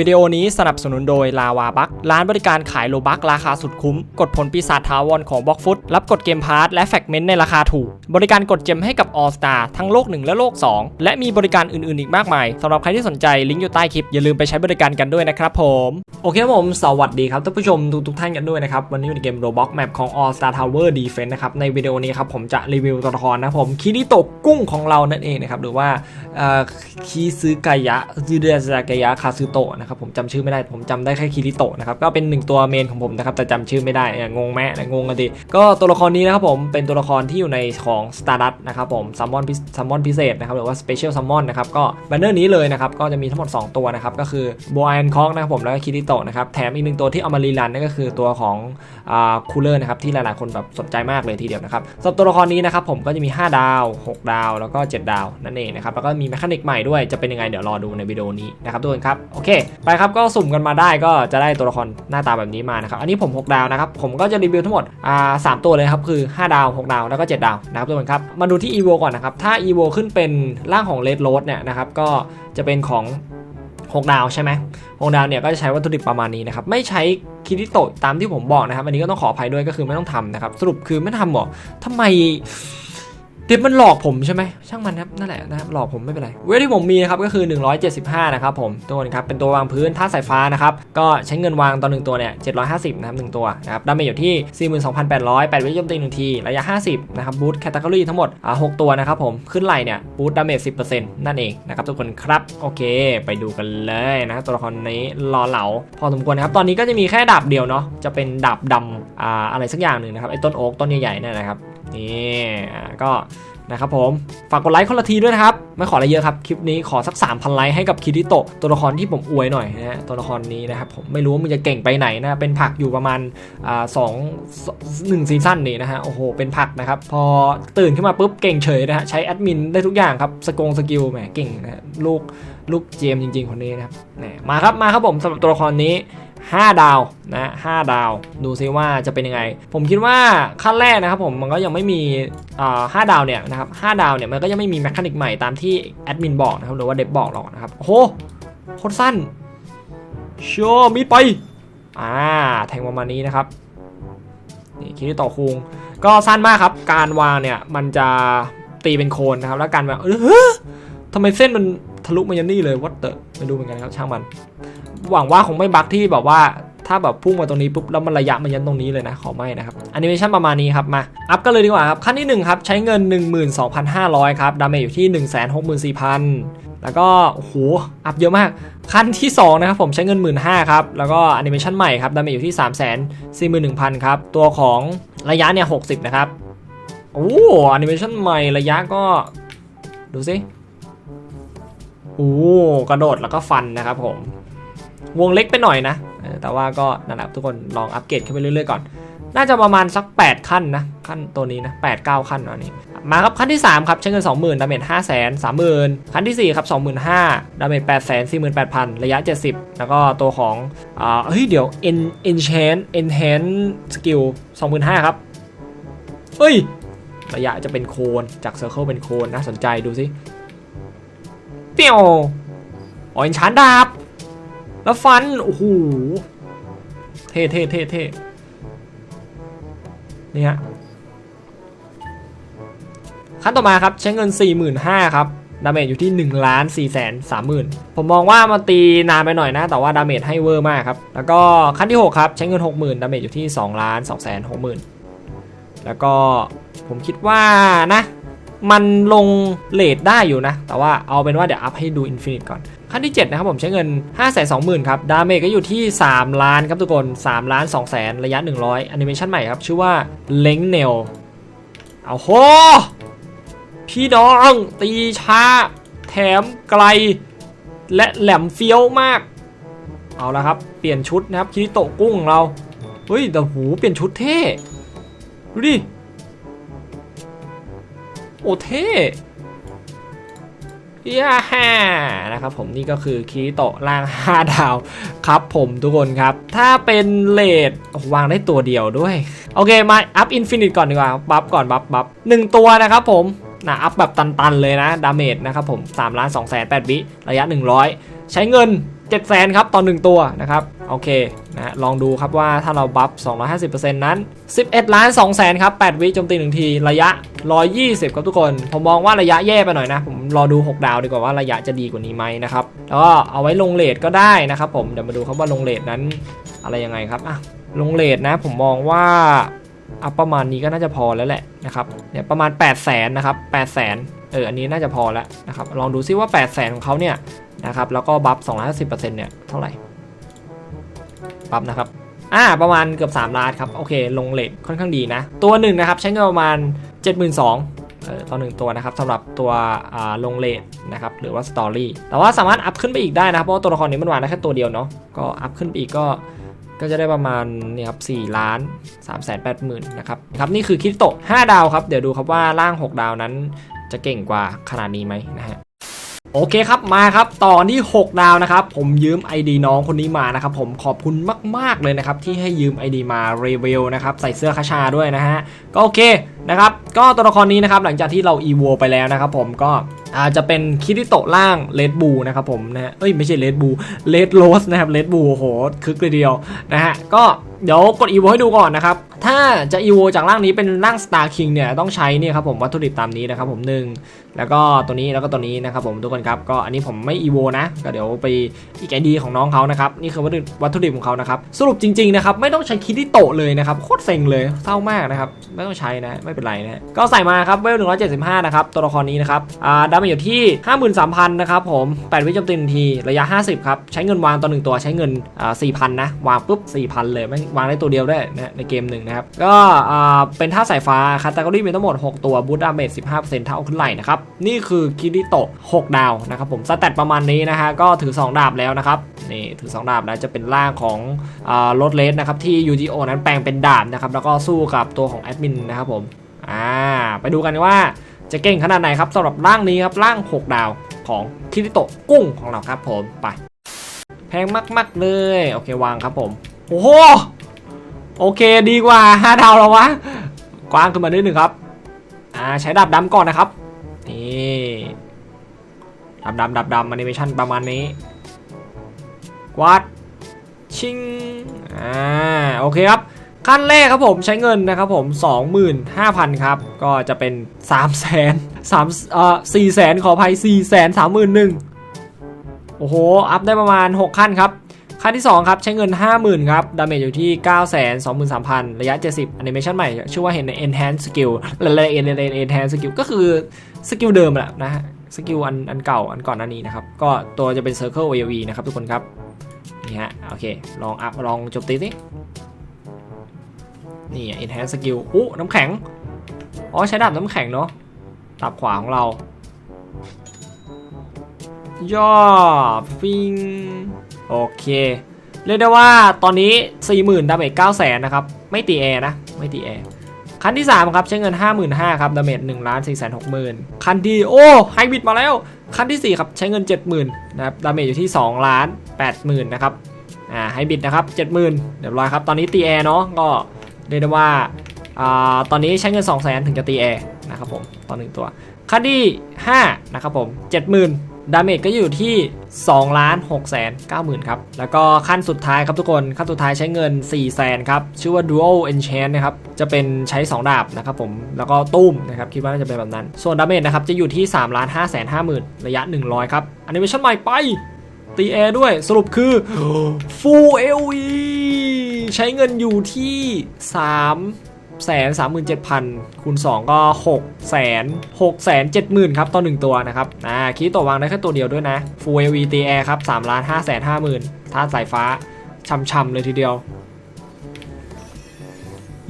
วิดีโอนี้สนับสนุนโดยลาวาบักร้านบริการขายโลบักราคาสุดคุ้ม กดผลปีศาจทาวรของบล็อกฟุตรับกดเกมพาร์ทและแฟกเมนต์ในราคาถูก บริการกดเจมให้กับ All Star ทั้งโลก 1 และโลก 2 และมีบริการอื่นๆอีกมากมายสำหรับใครที่สนใจลิงก์อยู่ใต้คลิป อย่าลืมไปใช้บริการกันด้วยนะครับผม โอเคครับผม สวัสดีครับท่านผู้ชมทุกทุกท่านกันด้วยนะครับ วันนี้อยู่ในเกม Roblox Map ของ All Star Tower Defense นะครับในวิดีโอนี้ครับผมจะรีวิวตัวละครนะผมคิริโตะกุ้งของเรานั่นเองนะครับหรือว่าคีซึกายะซูเดซากายะคาซึโตะนะครับผมจำชื่อไม่ได้ผมจำได้แค่คิริโตะนะครับก็เป็นหนึ่งตัวเมนของผมนะครับแต่จำชื่อไม่ได้งงแม่งงกันดีก็ตัวละครนี้นะครับผมเป็นตัวละครที่อยู่ในของ Stardust นะครับผมซัมมอนซัมมอนพิเศษนะครับหรือว่า Special Summon นะครับก็แบนเนอร์นี้เลยนะครับก็จะมีทั้งหมด 2 ตัวนะครับก็คือโบไอนคอกนะครับผมแล้วก็คิริโตะนะครับแถมอีกหนึ่งตัวที่เอามารีรันนั่นก็คือตัวของคูลเลอร์นะครับที่หลายๆคนแบบสนใจมากเลยทีเดียวนะครับสำหรับตัวละครนี้นะครับผมก็จะมี 5 ดาว 6 ดาว แล้วก็ 7 ดาวนั่นเองนะครับแล้วก็มีแมคานิกใหม่ด้วยจะเป็นยังไงเดี๋ยวรอดูในวิดีโอนี้นะครับทุกคนครับโอเคไปครับก็สุ่มกันมาได้ก็จะได้ตัวละครหน้าตาแบบนี้มานะครับ อันนี้ผม 6 ดาวนะครับ ผมก็จะรีวิวทั้งหมดอ่าสามตัวเลยครับ คือ 5 ดาว 6 ดาว แล้วก็ 7 ดาวนะครับทุกคนครับ มาดูที่ EVO ก่อนนะครับ ถ้า EVO ขึ้นเป็นร่างของ Red Rose เนี่ยนะครับ ก็จะเป็นของ 6 ดาวใช่ไหม6ดาวเนี่ยก็จะใช้วัตถุดิบประมาณนี้นะครับ ไม่ใช้คิริโตตามที่ผมบอกนะครับ อันนี้ก็ต้องขออภัยด้วยก็คือไม่ต้องทำนะครับ สรุปคือไม่ทำหรอทำไม เด็บมันหลอกผมใช่ไหมช่างมันครับนั่นแหละนะครับหลอกผมไม่เป็นไรเวทที่ผมมีนะครับก็คือ 175 นะครับผมตัวนี้ครับเป็นตัววางพื้นท่าสายฟ้านะครับก็ใช้เงินวางต่อหนึ่งตัวเนี่ย750นะครับหนึ่งตัวนะครับดาเมจอยู่ที่ 42,800 8วิโจมตีหนึ่งทีระยะ 50นะครับบูทแคตตาล็อทั้งหมดอ่า6ตัวนะครับผมขึ้นไหลเนี่ยบูทดาเมจ10%นั่นเองนะครับทุกคนครับโอเค ไปดูกันเลยนะตัวละครนี้รอเหลาพอสมควรนะครับตอนนี้ก็จะมีแค่ดาบเดียวเนาะจะเป็นดาบดำอ่าอะไรสักอย่างหนึ่งนะครับไอ้ต้นโอ๊กต้นใหญ่ๆเนี่ยนะครับ นี่ก็นะครับผม ฝากกดไลค์คนละทีด้วยนะครับ ไม่ขออะไรเยอะครับ คลิปนี้ขอสัก 3,000 ไลค์ให้กับคิริโตะตัวละครที่ผมอวยหน่อยนะฮะตัวละครนี้นะครับผมไม่รู้ว่ามันจะเก่งไปไหนนะ เป็นผักอยู่ประมาณอ่าสองหนึ่งซีซั่นนี่นะฮะโอ้โหเป็นผักนะครับ พอตื่นขึ้นมาปุ๊บเก่งเฉยนะฮะใช้แอดมินได้ทุกอย่างครับสกงสกิลแหมเก่งนะฮะลูกลูกเจมจริง ๆ คนนี้นะครับมาครับมาครับผมสำหรับตัวละครนี้ 5 ดาวนะ5ดาว ดูซิว่าจะเป็นยังไง ผมคิดว่าขั้นแรกนะครับผมมันก็ยังไม่มีอ่าดาวเนี่ยนะครับ5ดาวเนี่ยมันก็ยังไม่มีแมคานิกใหม่ตามที่แอดมินบอกนะครับหรือว่าเดฟบอกหรอกนะครับโอ้โหโคตรสั้นเชัวมีดไปอ่าแทงประมาณนี้นะครับนี่คิดต่อคุงก็สั้นมากครับ การวางเนี่ยมันจะตีเป็นโคนนะครับ แล้วการแบบเออทำไมเส้นมันทะลุมายันนี่เลยวัดเตอร์ไม่รู้เหมือนกันครับช่างมัน หวังว่าคงไม่บั๊กที่แบบว่าถ้าแบบพุ่งมาตรงนี้ปุ๊บแล้วมันระยะมันยันตรงนี้เลยนะ ขอไม่นะครับแอนิเมชันประมาณนี้ครับมา อัพกันเลยดีกว่าครับ ขั้นที่ 1 ครับ ใช้เงิน 12,500 ครับ ดาเมจอยู่ที่ 164,000 แล้วก็โอ้โหอัพเยอะมาก ขั้นที่ 2 นะครับ ผมใช้เงิน 15,000ครับ แล้วก็แอนิเมชันใหม่ครับ ดาเมจอยู่ที่ 341,000 ครับ ตัวของระยะเนี่ย 60 นะครับ โอ้แอนิเมชันใหม่ระยะก็ ดูสิโอ้กระโดดแล้วก็ฟันนะครับผม วงเล็กไปหน่อยนะ แต่ว่าก็นั่นแหละทุกคนลองอัปเกรดขึ้นไปเรื่อยๆก่อน น่าจะประมาณสัก 8 ขั้นนะ ขั้นตัวนี้นะ8 9 ขั้นอันนี้ มาครับขั้นที่ 3 ครับ ใช้เงิน 20,000 ดาเมจ5 0 0 0 0 30,000 ขั้นที่ 4 ครับ 25,000 ดาเมจ8 0 0 0 0 48,000 ระยะ 70 แล้วก็ตัวของอ่าเฮ้ยเดี๋ยว en enchant enhance skill 25,000 ครับเฮ้ย ระยะจะเป็นโคนจากเซอร์เคิลเป็นโคนนะสนใจดูสิเปียวอ๋อ enchant ดาบ แล้วฟัน โอ้โห เท่เท่เท่เท่นี่ฮะขั้นต่อมาครับใช้เงิน 45,000ครับดาเมจอยู่ที่ 1 ล้าน4แสน30,000 ผมมองว่ามันตีนานไปหน่อยนะ แต่ว่าดาเมจให้เวอร์มากครับ แล้วก็ขั้นที่ 6 ครับ ใช้เงิน 60,000 ดาเมจอยู่ที่ 2 ล้าน2แสน60,000 แล้วก็ผมคิดว่านะ มันลงเลทได้อยู่นะ แต่ว่าเอาเป็นว่าเดี๋ยวอัพให้ดูอินฟินิตก่อน ขั้นที่ 7 นะครับผมใช้เงิน 5 2 0 0 0 0ครับ ดาเมจก็อยู่ที่ 3 ล้านครับทุกคน 3 ล้าน2แสนระยะ 100แอนิเมชันใหม่ครับ ชื่อว่าเล้งเนลเอาโห พี่น้องตีช้า แถมไกล และแหลมเฟี้ยวมาก เอาละครับ เปลี่ยนชุดนะครับคิริโตะกุ้งของเรา เฮ้ยแต่หูเปลี่ยนชุดเท่ ดูดิ โอ้เท่ย่าฮ่านะครับผมนี่ก็คือคีโตะล่าง 5 ดาว ครับผมทุกคนครับ ถ้าเป็นเลดวางได้ตัวเดียวด้วย โอเคมาอัพอินฟินิตก่อนดีกว่า บัฟก่อน บัฟบัฟหนึ่งตัวนะครับผมนะอัพแบบตัน ๆ เลยนะ ดาเมจนะครับผม3ล้าน2แสน8วิระยะ 100 ใช้เงิน 7 0 0 0 0ครับต่อ 1 ตัวนะครับโอเคนะลองดูครับว่าถ้าเราบัฟ 250%นั้น 11 ล้าน2แสนครับ 8 วิโจมตี 1 ทีระยะ 120 ครับทุกคน ผมมองว่าระยะแย่ไปหน่อยนะ ผมรอดู 6 ดาวดีกว่าว่าระยะจะดีกว่านี้ไหมนะครับ แล้วก็เอาไว้ลงเลทก็ได้นะครับผม เดี๋ยวมาดูครับว่าลงเลทนั้นอะไรยังไงครับอะลงเลทนะผมมองว่าอะประมาณนี้ก็น่าจะพอแล้วแหละนะครับเนี่ยประมาณ 8 0 0แสนนะครับ8 0 0แสนเอออันนี้น่าจะพอแล้วนะครับลองดูซิว่า 8 0 0แสนของเขาเนี่ย นะครับ แล้วก็บัฟ250%เนี่ย เท่าไหร่ บัฟนะครับ อ่า ประมาณเกือบ 3 ล้านครับ โอเค ลงเลทค่อนข้างดีนะ ตัวหนึ่งนะครับ ใช้เงินประมาณ 72,000เออต่อหนึ่งตัวนะครับสำหรับตัวลงเลทนะครับหรือว่าสตอรี่แต่ว่าสามารถอัพขึ้นไปอีกได้นะครับเพราะว่าตัวละครนี้มันวางได้แค่ตัวเดียวเนาะก็อัพขึ้นไปอีกก็ก็จะได้ประมาณนี่ครับ4ล้าน3แสน8หมื่นนะครับครับนี่คือคิดโตะ5ดาวครับ เดี๋ยวดูครับว่าร่าง 6 ดาวนั้นจะเก่งกว่าขนาดนี้ไหมนะฮะ โอเคครับมาครับตอนที่ 6 ดาวนะครับ ผมยืม ID น้องคนนี้มานะครับ ผมขอบคุณมาก ๆ เลยนะครับ ที่ให้ยืม ID มาเรเวลนะครับ ใส่เสื้อคาชาด้วยนะฮะ ก็โอเค นะครับก็ตัวละครนี้นะครับหลังจากที่เรา e v o ไปแล้วนะครับผมก็อาจจะเป็นคิริโตะล่างเลดบูนะครับผมนะฮะเอ้ยไม่ใช่เลดบูเลดโรสนะครับเลดบูโหคึกเลยเดียวนะฮะก็เดี๋ยวกด e v o ให้ดูก่อนนะครับถ้าจะ e v o จากร่างนี้เป็นร่าง Star King เนี่ยต้องใช้เนี่ยครับผมวัตถุดิบตามนี้นะครับผมหนึ่งแล้วก็ตัวนี้แล้วก็ตัวนี้นะครับผมทุกคนครับก็อันนี้ผมไม่ evo นะก็เดี๋ยวไปอีกไอดีของน้องเขานะครับนี่คือวัตถุดิบของเขานะครับสรุปจริงๆนะครับไม่ต้องใช้คิดิโตะเลยนะครับโคตรเซ็งเลยเศร้ามากนะครับไม่ต้องใช้นะไม่เป็นไรนะก็ใส่มาครับเวล175 นะครับ ตัวละครนี้นะครับอ่าดาเมจอยู่ที่ 53,000 นะครับผม 8 วิโจมตีหนึ่งที ระยะ 50 ครับ ใช้เงินวางต่อหนึ่งตัวใช้เงินอ่า4,000 นะ วางปุ๊บ 4,000 เลยไม่วางได้ตัวเดียวได้นะในเกมหนึ่งนะครับ ก็อ่าเป็นท่าสายฟ้าคาตากรีมีทั้งหมด 6 ตัวบูทดาเมจ15%เท่าขึ้นไหลนะครับนี่คือคิริโตะ6ดาวนะครับผมสแตทประมาณนี้นะฮะก็ถือ 2 ดาบแล้วนะครับนี่ถือ 2 ดาบแล้วจะเป็นร่างของอ่ารถเลสนะครับที่ UGO นั้นแปลงเป็นดาบนะครับแล้วก็สู้กับตัวของแอดมินนะครับผม อ่าไปดูกันว่าจะเก่งขนาดไหนครับสำหรับร่างนี้ครับร่าง 6 ดาวของคิริโตะกุ้งของเราครับผมไป แพงมากๆเลย โอเควางครับผม โอ้โหโอเคดีกว่า 5 ดาวแล้ววะกว้างขึ้นมานิดหนึ่งครับอ่าใช้ดาบดำก่อนนะครับนี่ดาบดำดาบดำแอนิเมชันประมาณนี้กวาดชิงอ่าโอเคครับ ขั้นแรกครับผมใช้เงินนะครับผม 25,000 ครับ ก็จะเป็น 3 0 0 0 0 0 3เอ่อ4 0 0 0 0ขออภัย4 3 1 0 0 0โอ้โห อัพได้ประมาณ 6 ขั้นครับ ขั้นที่ 2 ครับ ใช้เงิน 50,000 ครับ ดาเมจอยู่ที่ 9 2 3 0 0 0 ระยะ 70 a n i m a t i o n ใหม่ ชื่อว่าเห็นใน enhance skill และและ enhance skill ก็คือสกิลเดิมแหละนะฮะสกิลอันอันเก่าอันก่อนหน้านี้นะครับ ก็ตัวจะเป็น circle AoE นะครับทุกคนครับ นี่ฮะ โอเค ลองอัพลองจมตีสิ นี่ enhance skill อู้น้ำแข็ง อ๋อ ใช้ดาบน้ำแข็งเนาะดาบขวาของเรา ย่อฟิง โอเค เรียกได้ว่าตอนนี้ 40,000 ดาเมจ9แสนนะครับ ไม่ตีแอร์นะ ไม่ตีแอร์คันที่ 3 ครับ ใช้เงิน 55,000ครับ ดาเมจ1ล้าน4 6 0 0 0คันที่ โอ้ไฮบิดมาแล้ว คันที่ 4 ครับ ใช้เงิน 70,000 นะครับ ดาเมจอยู่ที่2ล้าน80,000 นะครับ อ่าไฮบิดนะครับ 70,000 เรียบร้อยครับ ตอนนี้ตีแอร์เนาะ ก็ เรียกได้ว่าอ่าตอนนี้ใช้เงิน2 0 0 0 0 0ถึงจะตีแอร์นะครับผมต่อหนึ่งตัวคันที่5นะครับผม 70,000 ดาเมจก็อยู่ที่2ล้าน6แสน9หมื่นครับ แล้วก็ขั้นสุดท้ายครับทุกคน ขั้นสุดท้ายใช้เงิน 4 แสนครับ ชื่อว่า Dual Enchant นะครับ จะเป็นใช้ 2 ดาบนะครับผม แล้วก็ตุ้มนะครับ คิดว่าน่าจะเป็นแบบนั้น ส่วนดาเมจนะครับ จะอยู่ที่3ล้าน5แสน5หมื่นระยะ 100 ครับอนิเมชั่นใหม่ไป ตีแอร์ด้วยสรุปคือ Full LE ใช้เงินอยู่ที่3แสนสามหมื่นเจ็ดพันคูณ2 ก็6แสน6แสนเจ็ดหมื่นครับต่อ1ตัวนะครับอ่าคีตัววางได้แค่ตัวเดียวด้วยนะ Full LE ตีแอร์ครับ3ล้าน5แสน5หมื่นท่าสายฟ้าช่ำๆเลยทีเดียว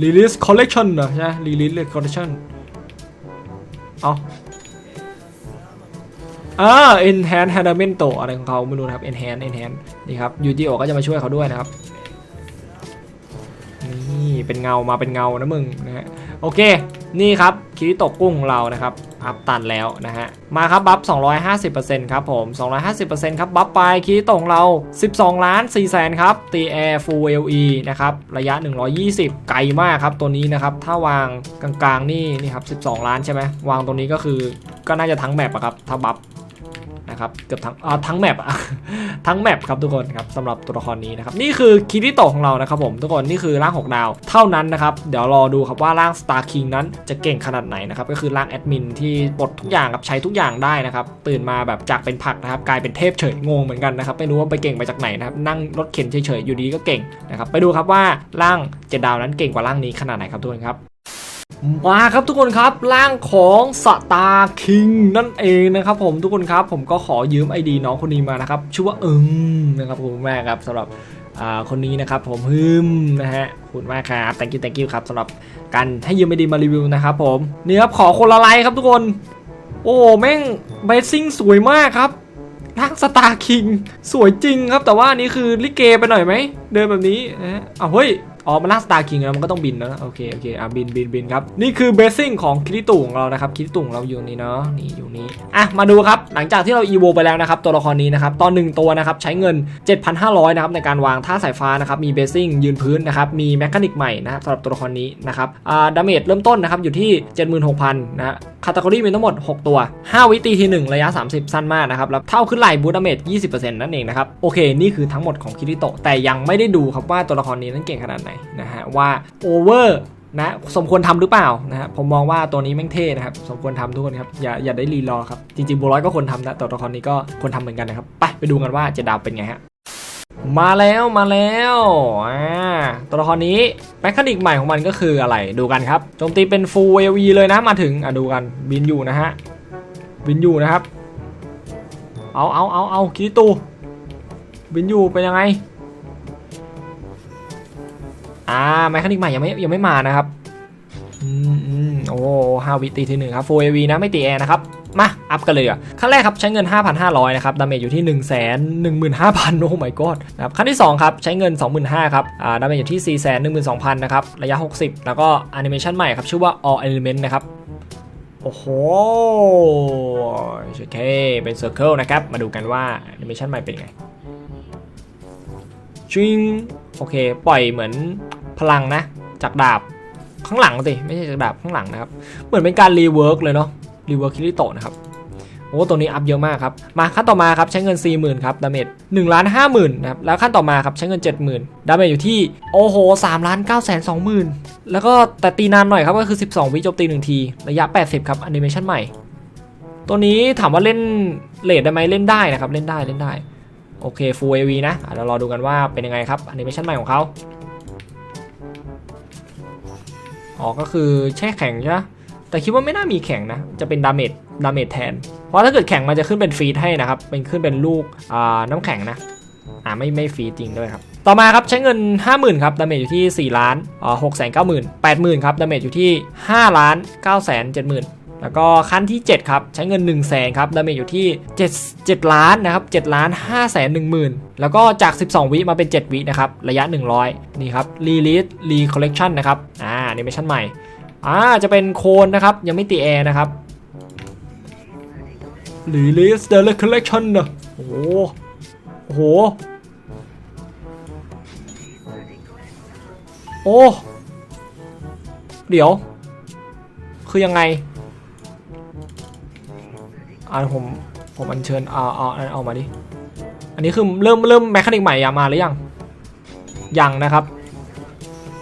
Release Collection เหรอใช่ไหม Release Collection เอา อ่า Enhance handament อะไรของเขาไม่รู้นะครับ Enhance Enhance นี่ครับยูจิโอก็จะมาช่วยเขาด้วยนะครับ นี่เป็นเงามาเป็นเงานะมึงนะฮะโอเค นี่ครับคิริโตกุ้งของเรานะครับอัพตันแล้วนะฮะ มาครับบัฟ 250%ครับผม 250%ครับบัฟไปคิริโตของเรา 12 ล้าน4แสนครับ ตีแอร์ฟูล LE นะครับ ระยะ 120 ไกลมากครับตัวนี้นะครับ ถ้าวางกลางๆนี่นี่ครับ 12 ล้านใช่ไหมวางตรงนี้ก็คือก็น่าจะทั้งแมปอะครับ ถ้าบัฟ นะครับเกือบทั้งทั้งแมปทั้งแมปครับทุกคนครับสำหรับตัวละครนี้นะครับนี่คือคิริโตของเรานะครับผมทุกคนนี่คือร่าง 6 ดาว เท่านั้นนะครับเดี๋ยวรอดูครับว่าร่าง Star King นั้นจะเก่งขนาดไหนนะครับก็คือร่างแอดมินที่ปลดทุกอย่างครับใช้ทุกอย่างได้นะครับตื่นมาแบบจากเป็นผักนะครับกลายเป็นเทพเฉยงงเหมือนกันนะครับไม่รู้ว่าไปเก่งมาจากไหนนะครับนั่งรถเข็นเฉยๆอยู่ดีก็เก่งนะครับไปดูครับว่าร่างเจ็ดดาวนั้นเก่งกว่าร่างนี้ขนาดไหนครับทุกคนครับ มาครับทุกคนครับร่างของสตาร์คิงนั่นเองนะครับผมทุกคนครับผมก็ขอยืมไอดีน้องคนนี้มานะครับชื่อว่าเอิมนะครับผมแม่ครับสำหรับคนนี้นะครับผมฮึมนะฮะขอบคุณมากครับ thank you thank you ครับสำหรับการให้ยืมไอดีมารีวิวนะครับผมนี่ครับขอคนละไลค์ครับทุกคน โอ้แม่งเบสซิ่งสวยมากครับร่างสตาร์คิงสวยจริงครับแต่ว่านี้คือลิเกไปหน่อยไหมเดินแบบนี้นะฮะอ้าเฮ้ย อ๋อมันล่าสตาร์คิงแล้วมันก็ต้องบินนะโอเคโอเคอะบินบินบินครับนี่คือเบสซิ่งของคิริตุของเรานะครับคิริตุของเราอยู่นี่เนาะนี่อยู่นี่อะมาดูครับหลังจากที่เราอีโวไปแล้วนะครับตัวละครนี้นะครับตอนหนึ่งตัวนะครับใช้เงิน 7,500นะครับในการวางท่าสายฟ้านะครับมีเบสซิ่งยืนพื้นนะครับมีแมคานิกใหม่นะครับสำหรับตัวละครนี้นะครับอ่าดาเมจเริ่มต้นนะครับอยู่ที่ 76,000นะคาตากรีมีทั้งหมด 6 ตัว 5 วิตีที 1 ระยะ 30 สั้นมากนะครับแล้วเท่าขึ้นไหลบูดาเมจ20%นั่นเองนะครับโอเคนี่คือทั้งหมดของคิริโตะแต่ยังไม่ได้ดูครับว่าตัวละครนี้นั้นเก่งขนาดไหนนะฮะว่าโอเวอร์นะสมควรทำหรือเปล่านะฮะผมมองว่าตัวนี้แม่งเท่นะครับสมควรทำทุกคนครับอย่าอย่าได้รีรอครับ จริงๆบัวร้อยก็ควรทำนะตัวละครนี้ก็ควรทำเหมือนกันนะครับไปไปดูกันว่าจะดาวเป็นไงฮะมาแล้วมาแล้วอ่าตัวละครนี้แมคานิกใหม่ของมันก็คืออะไรดูกันครับโจมตีเป็น full AV เลยนะมาถึงอะดูกันบินอยู่นะฮะบินอยู่นะครับ เอาเอาเอาเอาคิริตูบินอยู่เป็นยังไง อ่าแมคานิกใหม่ยังไม่ยังไม่มานะครับอืมอืมโอ้ห้าวิตีที่หนึ่งครับ full AV นะไม่ตีแอร์นะครับ มา อัพกันเลยอะขั้นแรกครับใช้เงิน 5,500 นะครับ ดาเมจอยู่ที่ 1 1 5 0 0 0 โอ้ my god นะครับขั้นที่ 2 ครับ ใช้เงิน 25,000 ครับ อ่า ดาเมจอยู่ที่ 4 1 2 0 0 0 นะครับ ระยะ 60 แล้วก็แอนิเมชันใหม่ครับ ชื่อว่า all element นะครับ โอ้โหโอเคเป็น circle นะครับ มาดูกันว่าแอนิเมชันใหม่เป็นไงชิงโอเค ปล่อยเหมือน พลังนะ จากดาบข้างหลังสิไม่ใช่จากดาบข้างหลังนะครับ เหมือนเป็นการรีเวิร์กเลยเนาะรีเวิร์กคิริโตะนะครับโอ้ตัวนี้อัพเยอะมากครับ มาขั้นต่อมาครับใช้เงิน 40,000ครับดาเมจ1ล้าน50,000นะครับแล้วขั้นต่อมาครับใช้เงิน 70,000ดาเมจอยู่ที่โอ้โห3ล้าน9 2 0 0 0 0แล้วก็แต่ตีนานหน่อยครับก็คือ 12 วิโจมตี1ทีระยะ 80 ครับแอนิเมชันใหม่ ตัวนี้ถามว่าเล่นเลดได้ไหมเล่นได้นะครับเล่นได้เล่นได้โอเค Full AV นะอะเรารอดูกันว่าเป็นยังไงครับแอนิเมชันใหม่ของเขา อ๋อก็คือแช่แข็งใช่ไหมแต่คิดว่าไม่น่ามีแข่งนะ จะเป็นดาเมจดาเมจแทน เพราะถ้าเกิดแข่งมันจะขึ้นเป็นฟีดให้นะครับ เป็นขึ้นเป็นลูกอ่าน้ำแข็งนะ อ่าไม่ไม่ฟีดจริงด้วยครับ ต่อมาครับใช้เงิน 50,000ครับดาเมจอยู่ที่ 4 ล้านอ่า6 9 0 0 0 0 80,000ครับดาเมจอยู่ที่ 5 ล้าน9 7 0 0 0แล้วก็ขั้นที่ 7 ครับ ใช้เงิน 1 0 0 0 0แสนครับดาเมจอยู่ที่ 7 7 ล้านนะครับ7ล้าน5แสน1 0,000 แล้วก็จาก 12 วิมาเป็น 7 วินะครับ ระยะ 100 นี่ครับรีลิสรีคอลเลกชันนะครับอ่า นิเมชันใหม่อ่าจะเป็นโคนนะครับ ยังไม่ตีแอร์นะครับ Release the Collection นะโอ้โหโอ้โหโอ้เดี๋ยว คือยังไงอ่าผมผมอัญเชิญเอาเอาเอาเอามาดิ อันนี้คือเริ่มเริ่มแมคานิกใหม่ยังมาหรือยัง ยังนะครับ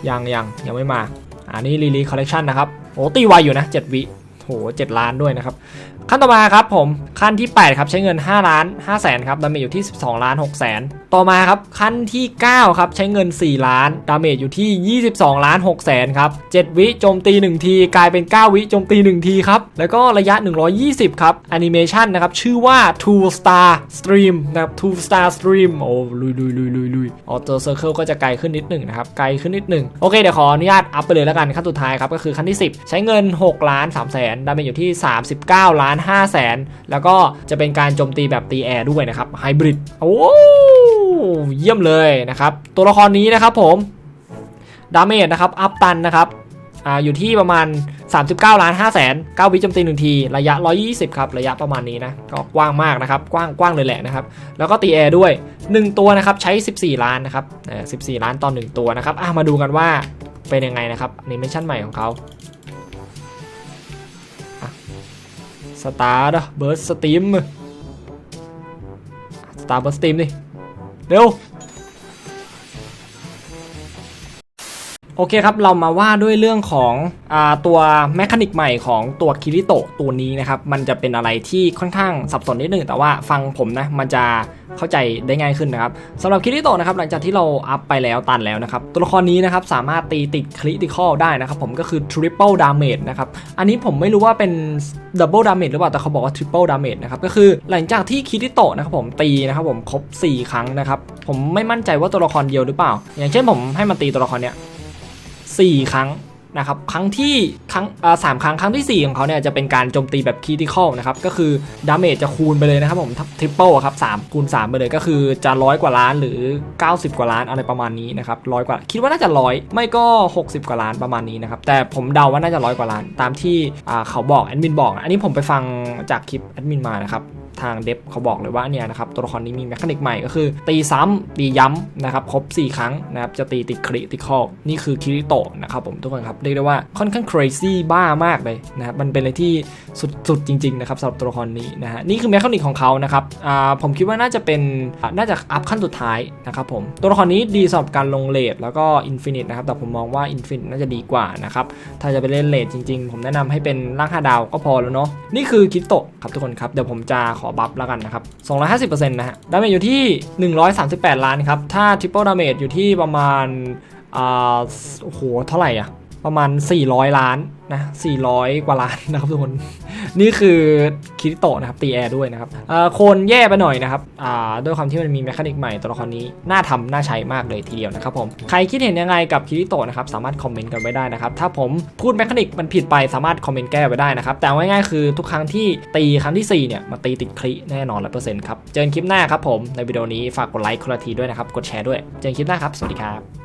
ยังยังยังไม่มา อันนี้รีลีคอลเลคชันนะครับ โอ้ตีไวอยู่นะ 7 วิ โห7ล้านด้วยนะครับ ขั้นต่อมาครับผมขั้นที่ 8 ครับใช้เงิน 5 ล้าน5แสนครับดาเมจอยู่ที่ 12 ล้าน6แสนต่อมาครับขั้นที่ 9 ครับใช้เงิน 4 ล้านดาเมจอยู่ที่ 22 ล้าน6แสนครับ7วิโจมตี 1 ที กลายเป็น 9 วิโจมตี 1 ทีครับ แล้วก็ระยะ 120 ครับแอนิเมชันนะครับ ชื่อว่า Two Star Stream นะครับ Two Star Stream โอ้ลุยลุยลุยลุยลุยออโต้เซอร์เคิลก็จะไกลขึ้นนิดหนึ่งนะครับ ไกลขึ้นนิดหนึ่งโอเคเดี๋ยวขออนุญาตอัพไปเลยแล้วกันขั้นสุดท้ายครับก็คือขั้นที่ 10 ใช้เงิน 6 ล้าน3แสนดาเมจอยู่ที่ 39 ล้าน5แสนแล้วก็จะเป็นการโจมตีแบบตีแอร์ด้วยนะครับไฮบริดโอ้เยี่ยมเลยนะครับ ตัวละครนี้นะครับผมดาเมจนะครับอัพตันนะครับอ่าอยู่ที่ประมาณ 39 ล้าน5แสน9วิโจมตี1ที ระยะ 120 ครับ ระยะประมาณนี้นะ ก็กว้างมากนะครับ กว้างกว้างเลยแหละนะครับ แล้วก็ตีแอร์ด้วย 1 ตัวนะครับ ใช้ 14 ล้านนะครับ14 ล้านต่อ1ตัวนะครับอะมาดูกันว่าเป็นยังไงนะครับนิเมชั่นใหม่ของเขา สตาร์ดเบิร์สตีมสตาร์เบิร์สตีมดิ เร็ว โอเคครับ เรามาว่าด้วยเรื่องของอตัวแมคานิกใหม่ของตัวคิริโตะตัวนี้นะครับ มันจะเป็นอะไรที่ค่อนข้างสับสนนิดนึงแต่ว่าฟังผมนะ มันจะเข้าใจได้ง่ายขึ้นนะครับสำหรับคิริโตะนะครับหลังจากที่เราอัพไปแล้วตันแล้วนะครับ ตัวละครนี้นะครับสามารถตีติดคริติคอลได้นะครับ ผมก็คือ Triple Damage นะครับ อันนี้ผมไม่รู้ว่าเป็น Double Damage หรือเปล่า แต่เขาบอกว่า Triple Damage นะครับ ก็คือหลังจากที่คิริโตะนะครับผมตีนะครับผมครบ 4 ครั้งนะครับ ผมไม่มั่นใจว่าตัวละครเดียวหรือเปล่า อย่างเช่นผมให้มันตีตัวละครเนี้ย 4 ครั้งนะครับครั้งที่ครั้งสามครั้งครั้งทีสี่4 ของเขาเนี่ยจะเป็นการโจมตีแบบค r ติคอลนะครับก็คือดาเมจจะคูณไปเลยนะครับผมทริปเปิลครับสามคูณ3ไปเลยก็คือจะร้อยกว่าล้านหรือ 90 กว่าล้านอะไรประมาณนี้นะครับร้อยกว่าคิดว่าน่าจะร้อยไม่ก็ 60 กว่าล้านประมาณนี้นะครับแต่ผมเดาว่าน่าจะร้อยกว่าล้านตามที่เขาบอกแอดมินบอก อันนี้ผมไปฟังจากคลิปแอดมินมานะครับ ทางเดฟเขาบอกเลยว่าเนี่ยนะครับตัวละครนี้มีแมคานิกใหม่ก็คือ ตีซ้ำตีย้ำนะครับครบ 4 ครั้งนะครับจะตีติดคริติคอลนี่คือคิริโตะนะครับผมทุกคนครับเรียกได้ว่าค่อนข้าง crazy บ้ามากเลยนะครับมันเป็นอะไรที่สุดๆจริงๆนะครับสำหรับตัวละครนี้นะฮะนี่คือแมคานิกของเขานะครับอ่าผมคิดว่าน่าจะเป็นน่าจะอัพขั้นสุดท้ายนะครับผมตัวละครนี้ดีสำหรับการลงเลทแล้วก็อินฟินิตนะครับแต่ผมมองว่าอินฟินิตน่าจะดีกว่านะครับถ้าจะไปเล่นเลทจริงๆ ผมแนะนำให้เป็นร่าง5ดาวก็พอแล้วเนาะนี่คือคิริโตะครับทุกคนครับเดี๋ยวผมจะขอบัฟแล้วกันนะครับ 250%นะฮะ ดาเมจอยู่ที่ 138 ล้านครับ ถ้าทริปเปิลดาเมจอยู่ที่ประมาณอ่าโอ้โห เท่าไหร่อะ ประมาณ 400 ล้านนะ 400 กว่าล้านนะครับทุกคน นี่คือคิริโตะนะครับตีแอร์ด้วยนะครับเอ่อโคนแย่ไปหน่อยนะครับอ่าด้วยความที่มันมีแมคานิกใหม่ตัวละครนี้น่าทำน่าใช้มากเลยทีเดียวนะครับผมใครคิดเห็นยังไงกับคิริโตะนะครับสามารถคอมเมนต์กันไว้ได้นะครับถ้าผมพูดแมคานิกมันผิดไปสามารถคอมเมนต์แก้ไว้ได้นะครับแต่เอาง่ายๆคือทุกครั้งที่ตีครั้งที่4เนี่ยมาตีติดคลิแน่นอนร้อยเปอร์เซ็นต์ครับเจอกันคลิปหน้าครับผมในวิดีโอนี้ฝากกดไลค์คนละทีด้วยนะครับกดแชร์ด้วยเจอกันคลิปหน้าครับสวัสดีครับ